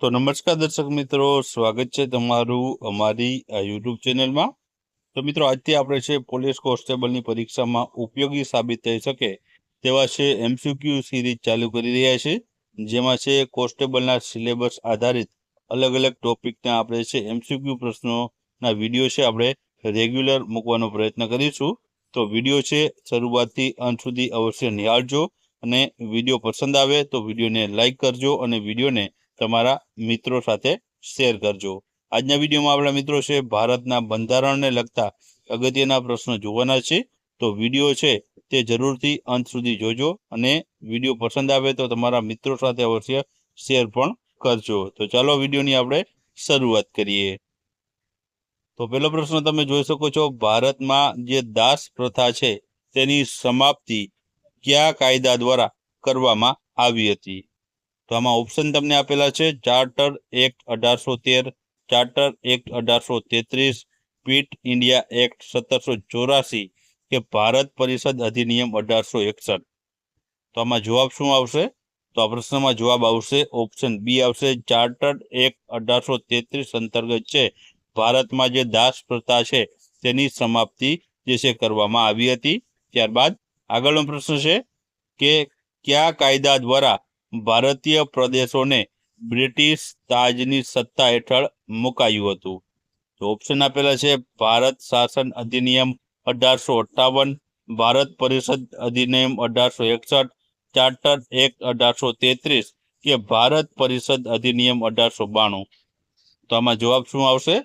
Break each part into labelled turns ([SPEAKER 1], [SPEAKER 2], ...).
[SPEAKER 1] તો નમસ્કાર દર્શક મિત્રો, સ્વાગત છે તમારું અમારી આ યુટ્યુબ ચેનલમાં. તો મિત્રો, આજથી આપણે છે પોલીસ કોન્સ્ટેબલની પરીક્ષામાં ઉપયોગી સાબિત થઈ શકે તેવા છે એમસીક્યુ સિરીઝ ચાલુ કરી રહ્યા છે, જેમાં છે કોન્સ્ટેબલના સિલેબસ આધારિત અલગ અલગ ટોપિકના આપણે છે એમસીક્યુ પ્રશ્નોના વીડિયો છે આપણે રેગ્યુલર મૂકવાનો પ્રયત્ન કરીશું. તો વીડિયો છે શરૂઆતથી અંત સુધી અવશ્ય નિહાળજો અને વીડિયો પસંદ આવે તો વિડીયોને લાઇક કરજો અને વિડીયોને તમારા મિત્રો સાથે શેર કરજો. આજના વિડીયોમાં આપણા મિત્રો છે ભારતના બંધારણને લગતા અગત્યના પ્રશ્નો જોવાના છે. તો વીડિયો છે તે જરૂરથી અંત સુધી જોજો અને વીડિયો પસંદ આવે તો તમારા મિત્રો સાથે અવશ્ય શેર પણ કરજો. તો ચાલો વિડીયોની આપણે શરૂઆત કરીએ. તો પહેલો પ્રશ્ન તમે જોઈ શકો છો, ભારતમાં જે દાસ પ્રથા છે તેની સમાપ્તિ કયા કાયદા દ્વારા કરવામાં આવી હતી? તો આમાં ઓપ્શન તમને આપેલા છે ચાર્ટર એક્ટ અઢારસો તેર ચાર્ટર એક્ટ અઢારસો તેત્રીસ પીટ ઇન્ડિયા એક્ટ સત્તરસો ચોરાસી કે ભારત પરિષદ અધિનિયમ અઢારસો એકસઠ. તો આમાં જવાબ શું આવશે? તો આ પ્રશ્નમાં જવાબ આવશે ઓપ્શન બી આવશે ચાર્ટર એક્ટ અઢારસો તેત્રીસ અંતર્ગત છે, ભારતમાં જે દાસ પ્રથા છે, તેની સમાપ્તિ જે છે કરવામાં આવી હતી. ત્યારબાદ આગળનો પ્રશ્ન છે કે કયા કાયદા દ્વારા ભારતીય પ્રદેશોને બ્રિટિશ તાજની સત્તા હેઠળ મુકાયું હતું. તો ઓપ્શન આપેલા છે, ભારત શાસન અધિનિયમ અઢારસો અઠ્ઠાવન, ભારત પરિષદ અધિનિયમ અઢારસો એકસઠ, ચાર્ટર એક્ટ અઢારસો તેત્રીસ કે ભારત પરિષદ અધિનિયમ અઢારસો બાણું. તો આમાં જવાબ શું આવશે?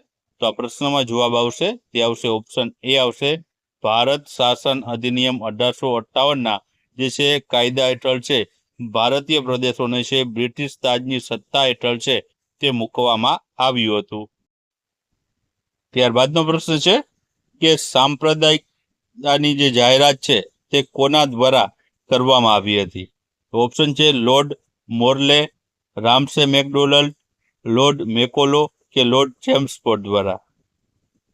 [SPEAKER 1] તો આ પ્રશ્નમાં જવાબ આવશે, તે આવશે ઓપ્શન એ આવશે. ભારત શાસન અધિનિયમ અઢારસો અઠ્ઠાવનના જે છે કાયદા હેઠળ છે ભારતીય પ્રદેશોને છે બ્રિટિશ તાજની સત્તા હેઠળ છે તે મૂકવામાં આવ્યું હતું. ત્યારબાદનો પ્રશ્ન છે કે સાંપ્રદાયિકતાની જે જાહેરાત છે તે કોના દ્વારા કરવામાં આવી હતી? ઓપ્શન છે lord Morley, Ramsay MacDonald, lord Macaulay કે લોર્ડ ચેમ્સપોર્ટ દ્વારા.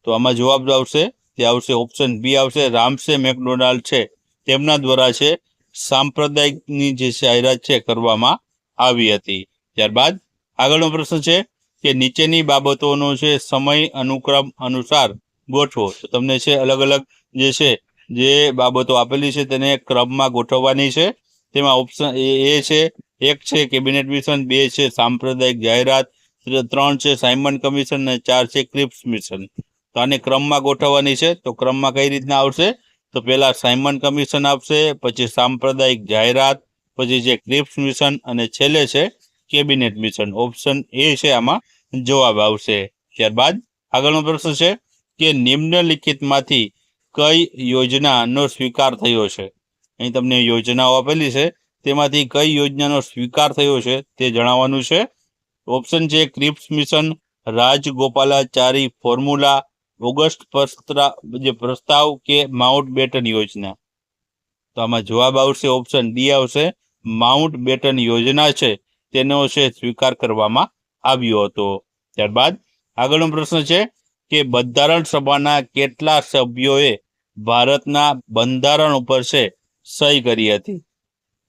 [SPEAKER 1] તો આમાં જવાબ આવશે, તે આવશે ઓપ્શન બી આવશે, રામસે મેકડોનાલ્ડ છે તેમના દ્વારા છે સાંપ્રદાયિકની જે જાહેરાત છે કરવામાં આવી હતી. ત્યારબાદ આગળનો પ્રશ્ન છે કે નીચેની બાબતોનો છે સમય અનુક્રમ અનુસાર ગોઠવો. તો તમને છે અલગ અલગ જે છે, જે બાબતો આપેલી છે તેને ક્રમમાં ગોઠવવાની છે. તેમાં ઓપ્શન એ છે, એક છે કેબિનેટ મિશન, બે છે સાંપ્રદાયિક જાહેરાત, ત્રણ છે સાયમન કમિશન અને ચાર છે ક્રિપ્સ મિશન. તો આને ક્રમમાં ગોઠવવાની છે. તો ક્રમમાં કઈ રીતના આવશે? તો પહેલા સાયમન કમિશન આપશે, પછી સાંપ્રદાયિક જાહેરાત, પછી છે ક્રિપ્સ મિશન અને છેલ્લે છે, કેબિનેટ મિશન. ઓપ્શન એ છે આમાં જવાબ આવશે. ત્યારબાદ આગળનો પ્રશ્ન છે કે નિમ્નલિખિતમાંથી કઈ યોજનાનો સ્વીકાર થયો છે? અહીં તમને યોજનાઓ આપેલી છે, તેમાંથી કઈ યોજનાનો સ્વીકાર થયો છે તે જણાવવાનું છે. ઓપ્શન છે Cripps mission, Rajagopalachari formula August જે પ્રસ્તાવ કે માઉન્ટ બેટન યોજના. તો આમાં જવાબ આવશે ઓપ્શન ડી આવશે, માઉન્ટ બેટન યોજના છે, તેનો છે સ્વીકાર કરવામાં આવ્યો હતો. ત્યારબાદ આગળનો પ્રશ્ન છે કે બંધારણ સભાના કેટલા સભ્યોએ ભારતના બંધારણ ઉપર છે, સહી કરી હતી?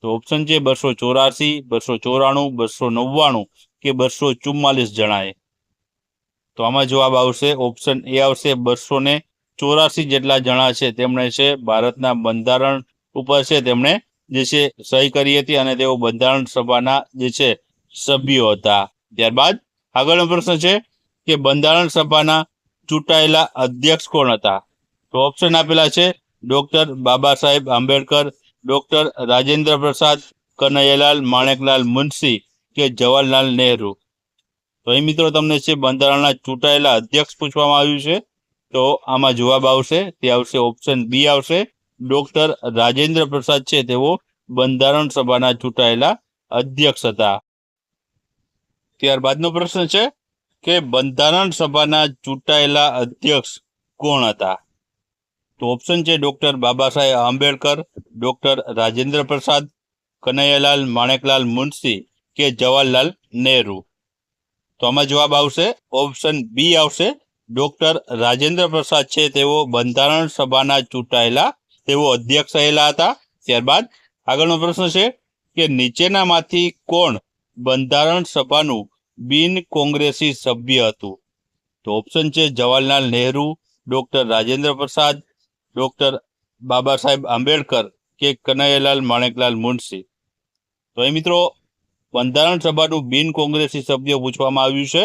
[SPEAKER 1] તો ઓપ્શન છે બસો ચોરાસી, બસો ચોરાણું, બસો નવ્વાણું કે બસો ચુમ્માલીસ જણાએ. તો આમાં જવાબ આવશે ઓપ્શન એ આવશે, બસો ને ચોરાસી જેટલા જણા છે. તેમણે છે, ભારતના બંધારણ ઉપર છે, તેમણે જે છે, સહી કરી હતી અને તેઓ બંધારણ સભાના જે છે, સભ્યો હતા. ત્યારબાદ આગળનો પ્રશ્ન છે કે બંધારણ સભાના ચૂંટાયેલા અધ્યક્ષ કોણ હતા? તો ઓપ્શન આપેલા છે ડોક્ટર બાબા સાહેબ આંબેડકર ડોક્ટર રાજેન્દ્ર પ્રસાદ, કનૈયાલાલ માણેકલાલ મુનશી કે જવાહરલાલ નહેરુ. તો મિત્રો તમને છે બંધારણના ચૂંટાયેલા અધ્યક્ષ પૂછવામાં આવ્યું છે. તો આમાં જવાબ આવશે. તે આવશે ઓપ્શન બી આવશે. ડોક્ટર રાજેન્દ્ર પ્રસાદ છે તેઓ બંધારણ સભાના ચૂંટાયેલા અધ્યક્ષ હતા. ત્યારબાદનો પ્રશ્ન છે કે બંધારણ સભાના ચૂંટાયેલા અધ્યક્ષ કોણ હતા? તો ઓપ્શન છે ડોક્ટર બાબા સાહેબ આંબેડકર, ડોક્ટર રાજેન્દ્ર પ્રસાદ, કનૈયાલાલ માણેકલાલ મુનશી કે જવાહરલાલ નહેરુ. તો આમાં જવાબ આવશે ઓપ્શન બી આવશે. ડોક્ટર રાજેન્દ્ર પ્રસાદ છે તેઓ બંધારણ સભાના ચૂંટાયેલા, તેઓ અધ્યક્ષ રહેલા હતા. ત્યારબાદ આગળનો પ્રશ્ન છે કે નીચેનામાંથી કોણ બંધારણ સભાનું બિન કોંગ્રેસી સભ્ય હતું? તો ઓપ્શન છે જવાહરલાલ નહેરુ ડોક્ટર રાજેન્દ્ર પ્રસાદ ડોક્ટર બાબા સાહેબ આંબેડકર કે કનૈયાલાલ માણેકલાલ મુનશી. તો એ મિત્રો બંધારણ સભાનું બિન કોંગ્રેસી સભ્ય પૂછવામાં આવ્યું છે.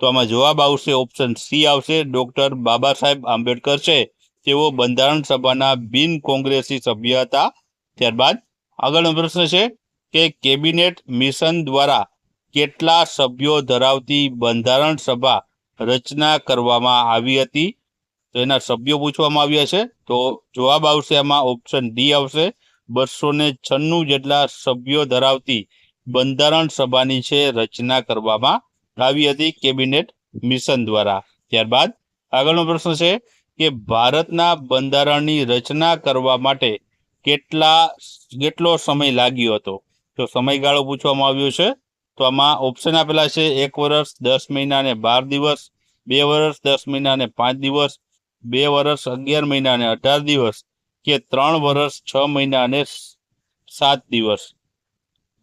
[SPEAKER 1] તો આમાં જવાબ આવશે ઓપ્શન સી આવશે. ડોક્ટર બાબા સાહેબ આંબેડકર છે. તેઓ બંધારણ સભાના બિન કોંગ્રેસી સભ્ય હતા. ત્યારબાદ આગળનો પ્રશ્ન છે કે કેબિનેટ મિશન દ્વારા કેટલા સભ્યો ધરાવતી બંધારણ સભા રચના કરવામાં આવી હતી? તો એના સભ્યો પૂછવામાં આવ્યા છે. તો જવાબ આવશે આમાં ઓપ્શન ડી આવશે. બસો ને છન્નું જેટલા સભ્યો ધરાવતી બંધારણ સભાની છે, રચના કરવામાં આવી હતી કેબિનેટ મિશન દ્વારા. ત્યારબાદ આગળનો પ્રશ્ન છે કે ભારતના બંધારણની રચના કરવા માટે કેટલા, કેટલો સમય લાગ્યો હતો? તો સમયગાળો પૂછવામાં આવ્યો છે, તો આમાં ઓપ્શન આપેલા છે એક વર્ષ, દસ મહિના ને બાર દિવસ, બે વર્ષ, દસ મહિના ને પાંચ દિવસ, બે વર્ષ, અગિયાર મહિના ને અઢાર દિવસ કે ત્રણ વર્ષ, છ મહિના ને સાત દિવસ.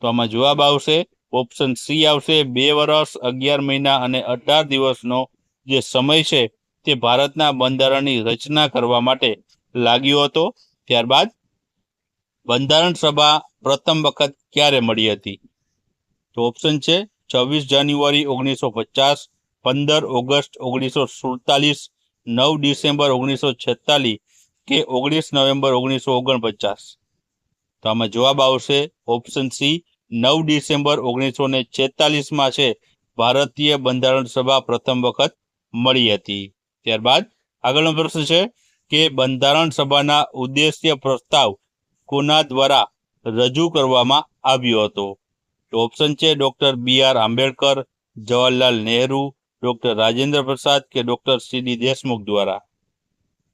[SPEAKER 1] તો આમાં જવાબ આવશે ઓપ્શન સી આવશે. બે વર્ષ અગિયાર મહિના અને અઢાર દિવસનો જે સમય છે તે ભારતના બંધારણની રચના કરવા માટે લાગ્યો હતો. ત્યારબાદ બંધારણ સભા પ્રથમ વખત ક્યારે મળી હતી? તો ઓપ્શન છે છવ્વીસ જાન્યુઆરી ઓગણીસો પચાસ, પંદર ઓગસ્ટ ઓગણીસો સુડતાલીસ, નવ ડિસેમ્બર ઓગણીસો છેતાલીસ કે ઓગણીસ નવેમ્બર ઓગણીસો ઓગણપચાસ. તો આમાં જવાબ આવશે ઓપ્શન સી નવ ડિસેમ્બર ઓગણીસો ને છેતાલીસમાં છે. ભારતીય બંધારણ સભા પ્રથમ વખત મળી હતી. ત્યારબાદ આગળનો પ્રશ્ન છે કે બંધારણ સભાના ઉદ્દેશ્ય પ્રસ્તાવ કોના દ્વારા રજૂ કરવામાં આવ્યો હતો? તો ઓપ્શન છે doctor B R Ambedkar, Jawaharlal Nehru, doctor Rajendra Prasad કે ડોક્ટર સી ડી દેશમુખ દ્વારા?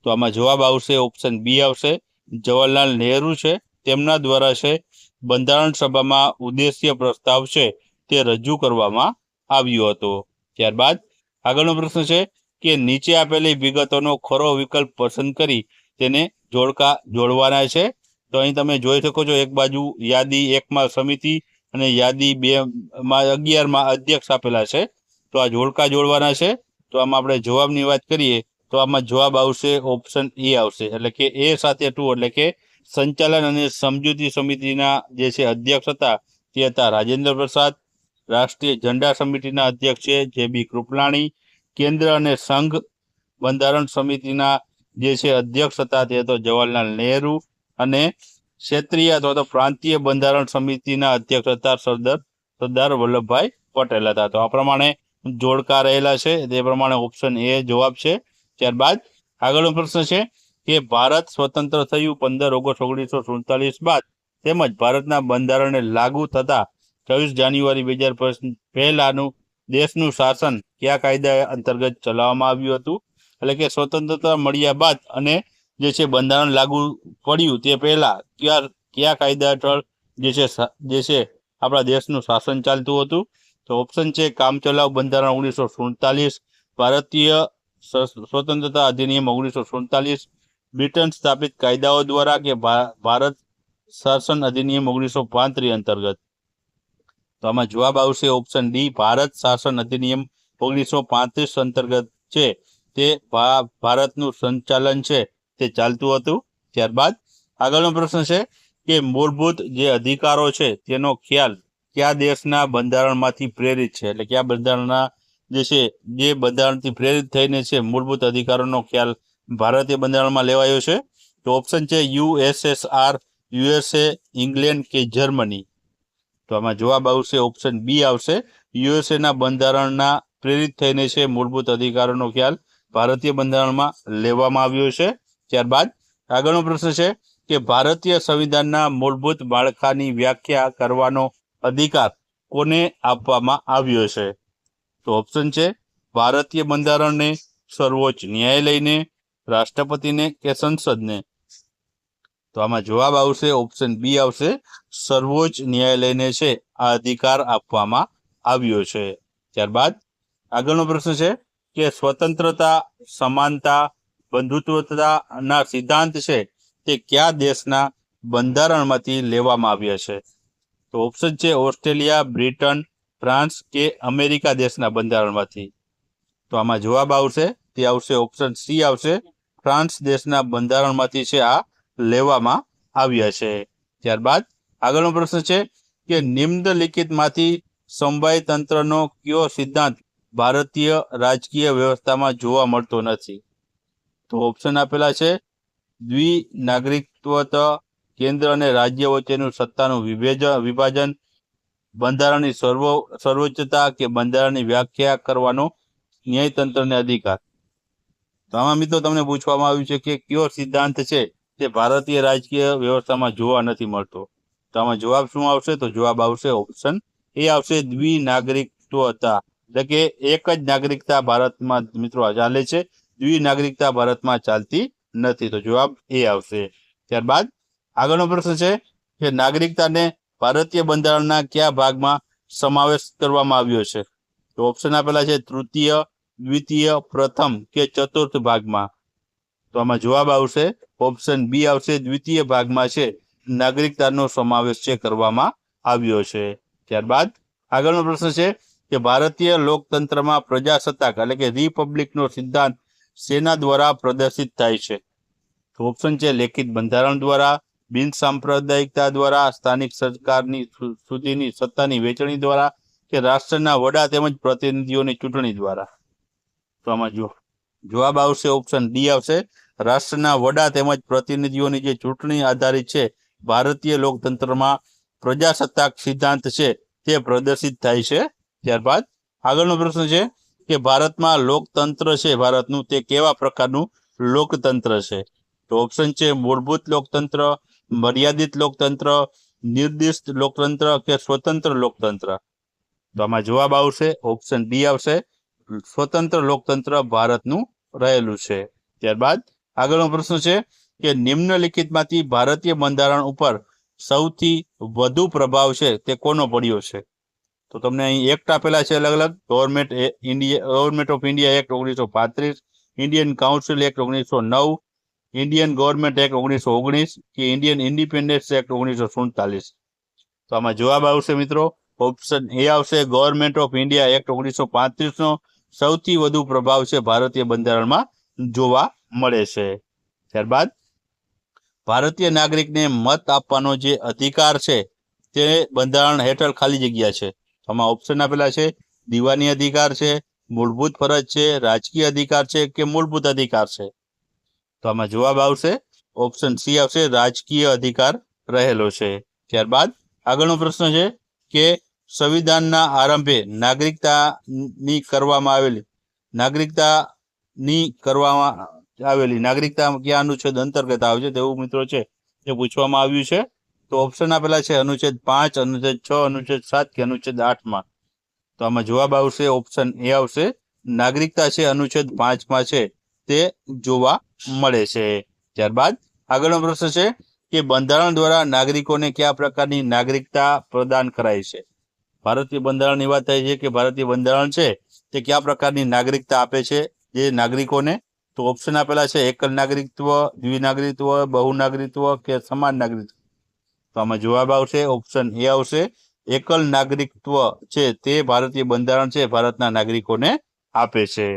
[SPEAKER 1] તો આમાં જવાબ આવશે ઓપ્શન બી આવશે. જવાહરલાલ નહેરુ છે, તેમના દ્વારા છે. બંધારણ સભામાં ઉદ્દેશ્ય પ્રસ્તાવ છે તે રજૂ કરવામાં આવ્યો હતો. ત્યારબાદ આગળનો પ્રશ્ન છે કે નીચે આપેલી વિગતોનો ખરો વિકલ્પ પસંદ કરી તેને જોડકા જોડવાના છે? તો અહીં તમે જોઈ શકો છો એક બાજુ યાદી એકમાં સમિતિ અને યાદી બે માં અગિયારમાં અધ્યક્ષ આપેલા છે. તો આ જોડકા જોડવાના છે. તો આમાં આપણે જવાબની વાત કરીએ તો આમાં જવાબ આવશે ઓપ્શન એ આવશે. એટલે કે એ સાથે ટુ એટલે કે સંચાલન અને સમજૂતી સમિતિના જે છે અધ્યક્ષ હતા તે હતા રાજેન્દ્ર પ્રસાદ, રાષ્ટ્રીય ઝંડા સમિતિના અધ્યક્ષ છે જે બી કૃપલાણી, કેન્દ્ર અને સંઘ બંધારણ સમિતિના જે છે અધ્યક્ષ હતા તે હતો જવાહરલાલ નહેરુ અને ક્ષેત્રીય અથવા તો પ્રાંતીય બંધારણ સમિતિના અધ્યક્ષ હતા સરદાર સરદાર વલ્લભભાઈ પટેલ હતા. તો આ પ્રમાણે જોડકા રહેલા છે. તે પ્રમાણે ઓપ્શન એ જવાબ છે. ત્યારબાદ આગળનો પ્રશ્ન છે કે ભારત સ્વતંત્ર થયું પંદર ઓગસ્ટ ઓગણીસો સુડતાલીસ બાદ તેમજ ભારતના બંધારણને લાગુ થતા છવ્વીસ જાન્યુઆરી બે હજાર પહેલાનું દેશનું શાસન કયા કાયદા અંતર્ગત ચલાવવામાં આવ્યું હતું? એટલે કે સ્વતંત્રતા મળ્યા બાદ અને જે છે બંધારણ લાગુ પડ્યું તે પહેલા કયા કયા કાયદા હેઠળ જે છે જે છે આપણા દેશનું શાસન ચાલતું હતું? તો ઓપ્શન છે કામચલાઉ બંધારણ ઓગણીસો સુડતાલીસ, ભારતીય સ્વતંત્રતા અધિનિયમ ઓગણીસો સુડતાલીસ બ્રિટન સ્થાપિત કાયદાઓ દ્વારા કે ભારત શાસન અધિનિયમ ઓગણીસો પાંત્રીસ અંતર્ગત. તો આમાં જવાબ આવશે ઓપ્શન ડી ભારત શાસન અધિનિયમ ઓગણીસો પાંત્રીસ અંતર્ગત છે. તે ભારતનું સંચાલન છે. તે ચાલતું હતું. ત્યારબાદ આગળનો પ્રશ્ન છે કે મૂળભૂત જે અધિકારો છે તેનો ખ્યાલ કયા દેશના બંધારણમાંથી પ્રેરિત છે? એટલે કયા બંધારણના જે છે, જે બંધારણથી પ્રેરિત થઈને છે મૂળભૂત અધિકારોનો ખ્યાલ ભારતીય બંધારણમાં લેવાયો છે. તો ઓપ્શન છે યુએસએસઆર યુએસએ ઇંગ્લેન્ડ કે જર્મની. તો આમાં જવાબ આવશે ઓપ્શન બી આવશે. યુએસએના બંધારણના પ્રેરિત થઈને છે મૂળભૂત અધિકારોનો ખ્યાલ ભારતીય બંધારણમાં લેવામાં આવ્યો છે. ત્યારબાદ આગળનો પ્રશ્ન છે કે ભારતીય સંવિધાનના મૂળભૂત માળખાની વ્યાખ્યા કરવાનો અધિકાર કોને આપવામાં આવ્યો છે? તો ઓપ્શન છે ભારતીય બંધારણને સર્વોચ્ચ ન્યાયાલયને. રાષ્ટ્રપતિને કે સંસદને? તો આમાં જવાબ આવશે ઓપ્શન બી આવશે. સર્વોચ્ચ ન્યાયાલયને છે, આ અધિકાર આપવામાં આવ્યો છે. ત્યારબાદ આગળનો પ્રશ્ન છે કે સ્વતંત્રતા, સમાનતા, બંધુત્વતાના સિદ્ધાંત છે તે કયા દેશના બંધારણમાંથી લેવામાં આવ્યા છે? તો ઓપ્શન છે ઓસ્ટ્રેલિયા, બ્રિટન, ફ્રાન્સ કે અમેરિકા દેશના બંધારણમાંથી. તો આમાં જવાબ આવશે, તે આવશે ઓપ્શન સી આવશે. ફ્રાન્સ દેશના બંધારણમાંથી છે આ લેવામાં આવ્યા છે. ત્યારબાદ આગળનો પ્રશ્ન છે કે નિમ્નલિખિતમાંથી સમવાય તંત્રનો કયો સિદ્ધાંત ભારતીય રાજકીય વ્યવસ્થામાં જોવા મળતો નથી? તો ઓપ્શન આપેલા છે દ્વિ નાગરિકત્વ કેન્દ્ર અને રાજ્ય વચ્ચેનું સત્તાનું વિભેજન વિભાજન, બંધારણની સર્વો, સર્વોચ્ચતા કે બંધારણની વ્યાખ્યા કરવાનો ન્યાયતંત્રને અધિકાર? તો આમાં મિત્રો તમને પૂછવામાં આવ્યું છે કે કયો સિદ્ધાંત છે તે ભારતીય રાજકીય વ્યવસ્થામાં જોવા નથી મળતો? તો આમાં જવાબ શું આવશે? તો જવાબ આવશે ઓપ્શન એ આવશે દ્વિનાગરિકત્વતા એટલે કે એક જ નાગરિકતા ભારતમાં મિત્રો ચાલે છે. દ્વિનાગરિકતા ભારતમાં ચાલતી નથી. તો જવાબ એ આવશે. ત્યારબાદ આગળનો પ્રશ્ન છે કે નાગરિકતાને ભારતીય બંધારણના કયા ભાગમાં સમાવેશ કરવામાં આવ્યો છે? તો ઓપ્શન આપેલા છે તૃતીય દ્વિતીય, પ્રથમ કે ચતુર્થ ભાગમાં? તો આમાં જવાબ આવશે ઓપ્શન બી આવશે, દ્વિતીય ભાગમાં છે. નાગરિકતાનો સમાવેશ છે કરવામાં આવ્યો છે. ત્યારબાદ આગળનો પ્રશ્ન છે કે ભારતીય લોકતંત્રમાં પ્રજાસત્તાક એટલે કે રિપબ્લિકનો સિદ્ધાંત સેના દ્વારા પ્રદર્શિત થાય છે. તો ઓપ્શન છે લેખિત બંધારણ દ્વારા, બિન સાંપ્રદાયિકતા દ્વારા, સ્થાનિક સરકારની સુધીની સત્તાની વેચણી દ્વારા કે રાષ્ટ્રના વડા તેમજ પ્રતિનિધિઓની ચૂંટણી દ્વારા. તો આમાં જુઓ જવાબ આવશે ઓપ્શન ડી આવશે. રાષ્ટ્રના વડા તેમજ પ્રતિનિધિઓની જે ચૂંટણી આધારિત છે, ભારતીય લોકતંત્રમાં પ્રજાસત્તાક સિદ્ધાંત છે, તે પ્રદર્શિત થાય છે. ત્યારબાદ આગળનો પ્રશ્ન છે કે ભારતમાં લોકતંત્ર છે, ભારતનું તે કેવા પ્રકારનું લોકતંત્ર છે? તો ઓપ્શન છે મૂળભૂત લોકતંત્ર, મર્યાદિત લોકતંત્ર, નિર્દિષ્ટ લોકતંત્ર કે સ્વતંત્ર લોકતંત્ર? તો આમાં જવાબ આવશે ઓપ્શન ડી આવશે. સ્વતંત્ર લોકતંત્ર ભારતનું રહેલું છે. ત્યારબાદ આગળનો પ્રશ્ન છે કે નિમ્નલિખિતમાંથી ભારતીય બંધારણ ઉપર સૌથી વધુ પ્રભાવ છે તે કોનો પડ્યો છે? તો તમને અહીં એક્ટ આપેલા છે અલગ અલગ government India government of India act ઓગણીસો પાંત્રીસ ઇન્ડિયન કાઉન્સિલ એક્ટ ઓગણીસો નવ ઇન્ડિયન ગવર્મેન્ટ એક્ટ ઓગણીસો ઓગણીસ કે ઇન્ડિયન ઇન્ડિપેન્ડન્સ એક્ટ ઓગણીસો સુડતાલીસ. તો આમાં જવાબ આવશે મિત્રો. ઓપ્શન એ આવશે. ગવર્મેન્ટ ઓફ ઇન્ડિયા એક્ટ ઓગણીસો પાંત્રીસનો. સૌથી વધુ પ્રભાવ છે ભારતીય બંધારણમાં જોવા મળે છે. ત્યારબાદ, ભારતીય નાગરિકને મત આપવાનો જે અધિકાર છે તે બંધારણ હેઠળ ખાલી જગ્યા છે. આમાં ઓપ્શન આપેલા છે, દીવાની અધિકાર છે, મૂળભૂત ફરજ છે, રાજકીય અધિકાર છે કે મૂળભૂત અધિકાર છે? તો આમાં જવાબ આવશે ઓપ્શન સી આવશે, રાજકીય અધિકાર રહેલો છે. ત્યારબાદ, આગળનો પ્રશ્ન છે કે સંવિધાનના આરંભે નાગરિકતાની કરવામાં આવેલી, નાગરિકતાની કરવામાં આવેલી, નાગરિકતા ક્યાં અનુચ્છેદ અંતર્ગત આવે છે? તેવું મિત્રો છે, એ પૂછવામાં આવ્યું છે. તો ઓપ્શન આપેલા છે, અનુચ્છેદ પાંચ, અનુચ્છેદ છ, અનુચ્છેદ સાત કે અનુચ્છેદ આઠમાં તો આમાં જવાબ આવશે ઓપ્શન એ આવશે, નાગરિકતા છે અનુચ્છેદ પાંચમાં છે, તે જોવા મળે છે. ત્યારબાદ આગળનો પ્રશ્ન છે કે બંધારણ દ્વારા નાગરિકોને કયા પ્રકારની નાગરિકતા પ્રદાન કરાય છે? ભારતીય બંધારણની વાત થાય છે કે ભારતીય બંધારણ છે તે કયા પ્રકારની નાગરિકતા આપે છે? જે નાગરિકોને તો ઓપ્શન આપેલા છે એકલ નાગરિકત્વ દ્વિનાગરિકત્વ બહુનાગરિકત્વ કે સમાન નાગરિકત્વ? તો આમાં જવાબ આવશે ઓપ્શન એ આવશે. એકલ નાગરિકત્વ છે તે ભારતીય બંધારણ છે, ભારતના નાગરિકોને આપે છે.